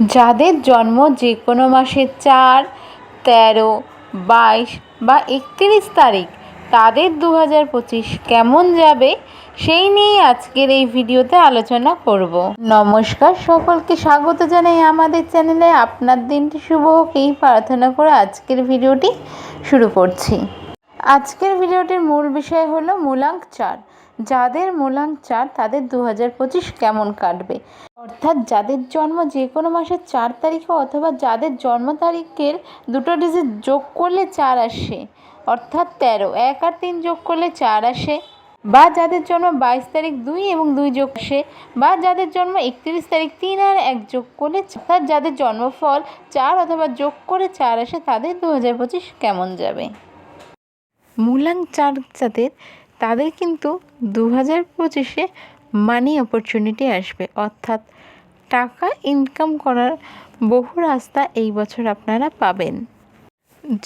যাদের জন্ম যে কোনো মাসে চার, তেরো, বাইশ বা একত্রিশ তারিখ, তাদের দু হাজার পঁচিশ কেমন যাবে সেই নিয়েই আজকের এই ভিডিওতে আলোচনা করব। নমস্কার, সকলকে স্বাগত জানাই আমাদের চ্যানেলে। আপনার দিনটি শুভ হোক, এই প্রার্থনা করে আজকের ভিডিওটি শুরু করছি। আজকের ভিডিওটির মূল বিষয় হলো মূলাঙ্ক চার। যাদের মূলাঙ্ক চার, তাদের দু হাজার পঁচিশ কেমন কাটবে? অর্থাৎ যাদের জন্ম যে কোনো মাসের চার তারিখে অথবা যাদের জন্ম তারিখের দুটো ডিজিট যোগ করলে চার আসে, অর্থাৎ তেরো। এক আর তিন যোগ করলে চার আসে। বা যাদের জন্ম বাইশ তারিখ দুই এবং দুই যোগ আসে, বা যাদের জন্ম একত্রিশ তারিখ তিন আর এক যোগ করলে অর্থাৎ যাদের জন্মফল চার অথবা যোগ করে চার আসে, তাদের দু হাজার পঁচিশ কেমন যাবে? মূলাং চার যাদের, তাদের কিন্তু দু হাজার পঁচিশে মানি অপরচুনিটি আসবে। অর্থাৎ টাকা ইনকাম করার বহু রাস্তা এই বছর আপনারা পাবেন।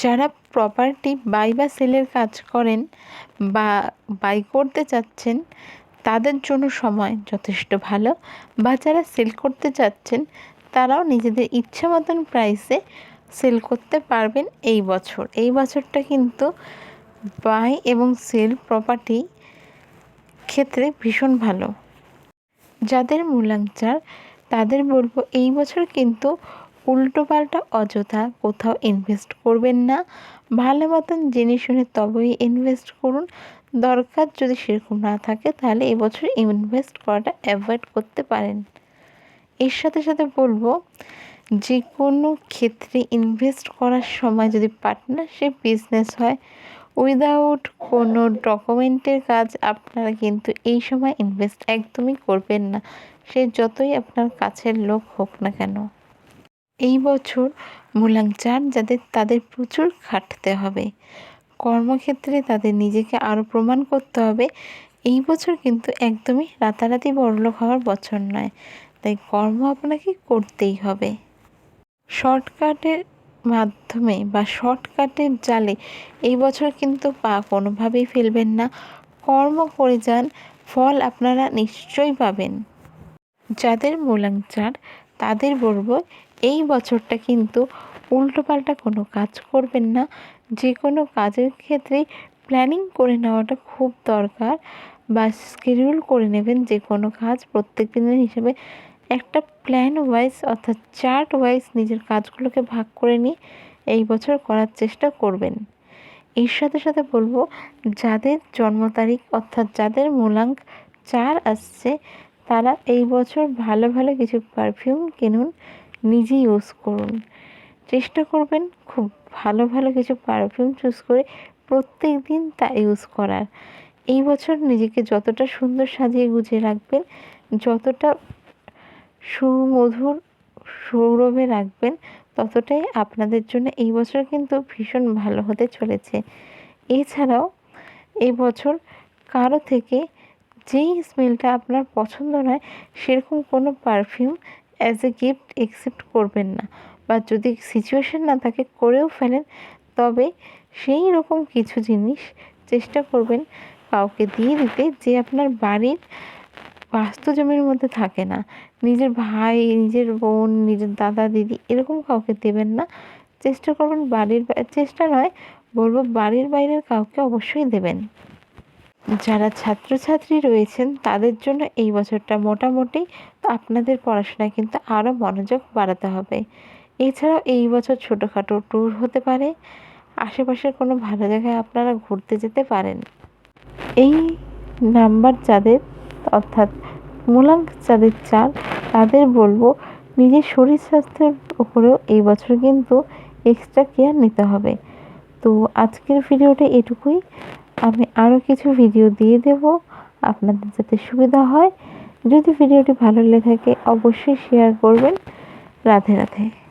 যারা প্রপার্টি বাই বা সেলের কাজ করেন বা বাই করতে চাচ্ছেন, তাদের জন্য সময় যথেষ্ট ভালো। বা যারা সেল করতে চাচ্ছেন, তারাও নিজেদের ইচ্ছা মতন প্রাইসে সেল করতে পারবেন এই বছর। এই বছরটা কিন্তু বাই এবং সেল প্রপার্টি ক্ষেত্রে ভীষণ ভালো। যাদের মূলাঞ্চার তাদের বলব এই বছর কিন্তু উল্টোপাল্টা অযথা কোথাও ইনভেস্ট করবেন না। ভালো মতন জেনে শুনে তবেই ইনভেস্ট করুন। দরকার যদি সেরকম না থাকে, তাহলে এবছর ইনভেস্ট করাটা অ্যাভয়েড করতে পারেন। এর সাথে সাথে বলব যে কোনো ক্ষেত্রে ইনভেস্ট করার সময় যদি পার্টনারশিপ বিজনেস হয় উইদাউট কোনো ডকুমেন্টের কাজ আপনারা কিন্তু এই সময় ইনভেস্ট একদমই করবেন না। সে যতই আপনার কাছের লোক হোক না কেন। এই বছর মূলাঞ্চার যাদের তাদের প্রচুর খাটতে হবে। কর্মক্ষেত্রে তাদের নিজেকে আরও প্রমাণ করতে হবে। এই বছর কিন্তু একদমই রাতারাতি বড়লোক হওয়ার বছর নয়। তাই কর্ম আপনাকে করতেই হবে। শর্টকাটের মাধ্যমে বা শর্টকাটের জালে এই বছর কিন্তু পা কোনোভাবেই ফেলবেন না। কর্ম করে যান ফল আপনারা নিশ্চয়ই পাবেন। যাদের মূলাঞ্চার তাদের বলব এই বছরটা কিন্তু উল্টোপাল্টা কোনো কাজ করবেন না। যে কোনো কাজের ক্ষেত্রে প্ল্যানিং করে নেওয়াটা খুব দরকার বা শিডিউল করে নেবেন যে কোনো কাজ প্রত্যেক দিনের হিসেবে। একটা প্ল্যান ওয়াইজ অর্থাৎ চার্ট ওয়াইজ নিজের কাজগুলোকে ভাগ করে নিয়ে এই বছর করার চেষ্টা করবেন। এর সাথে সাথে বলব, যাদের জন্ম তারিখ অর্থাৎ যাদের মূলাঙ্ক চার আসছে, তারা এই বছর ভালো ভালো কিছু পারফিউম কিনুন নিজে ইউজ করুন। চেষ্টা করবেন খুব ভালো ভালো কিছু পারফিউম চুজ করে প্রত্যেক দিন তা ইউজ করার। এই বছর নিজেকে যতটা সুন্দর সাজিয়ে গুছিয়ে রাখবেন, যতটা সুমধুর সৌরভে রাখবেন, ততটাই আপনাদের জন্য এই বছর কিন্তু ভীষণ ভালো হতে চলেছে। এছাড়াও এই বছর কারও থেকে যেই স্মেলটা আপনার পছন্দ নয়, সেরকম কোনো perfume as a gift accept করবেন না বা যদি সিচুয়েশান না থাকে করেও ফেলেন, তবে সেই রকম কিছু জিনিস চেষ্টা করবেন কাউকে দিয়ে দিতে যে আপনার বাড়ির বাস্তু জমির মধ্যে থাকে না। নিজের ভাই, নিজের বোন, নিজের দাদা, দিদি এরকম কাউকে দেবেন না। চেষ্টা করবেন বাড়ির চেষ্টা নয়, বলব বাড়ির বাইরের কাউকে অবশ্যই দেবেন। যারা ছাত্রছাত্রী রয়েছেন, তাদের জন্য এই বছরটা মোটামুটি আপনাদের পড়াশোনায় কিন্তু আরও মনোযোগ বাড়াতে হবে। এছাড়াও এই বছর ছোটোখাটো ট্যুর হতে পারে। আশেপাশের কোনো ভালো জায়গায় আপনারা ঘুরতে যেতে পারেন। এই নাম্বার যাদের অর্থাৎ মূলাঙ্ক চার তাদের বলব নিজের শরীর স্বাস্থ্যের উপরেও এই বছর কিন্তু এক্সট্রা কেয়ার নিতে হবে। তো আজকের ভিডিওটা এটুকুই। আমি আরও কিছু ভিডিও দিয়ে দেব। আপনাদের যাতে সুবিধা হয়। যদি ভিডিওটি ভালো লেগে থাকে, অবশ্যই শেয়ার করবেন। রাধে রাধে।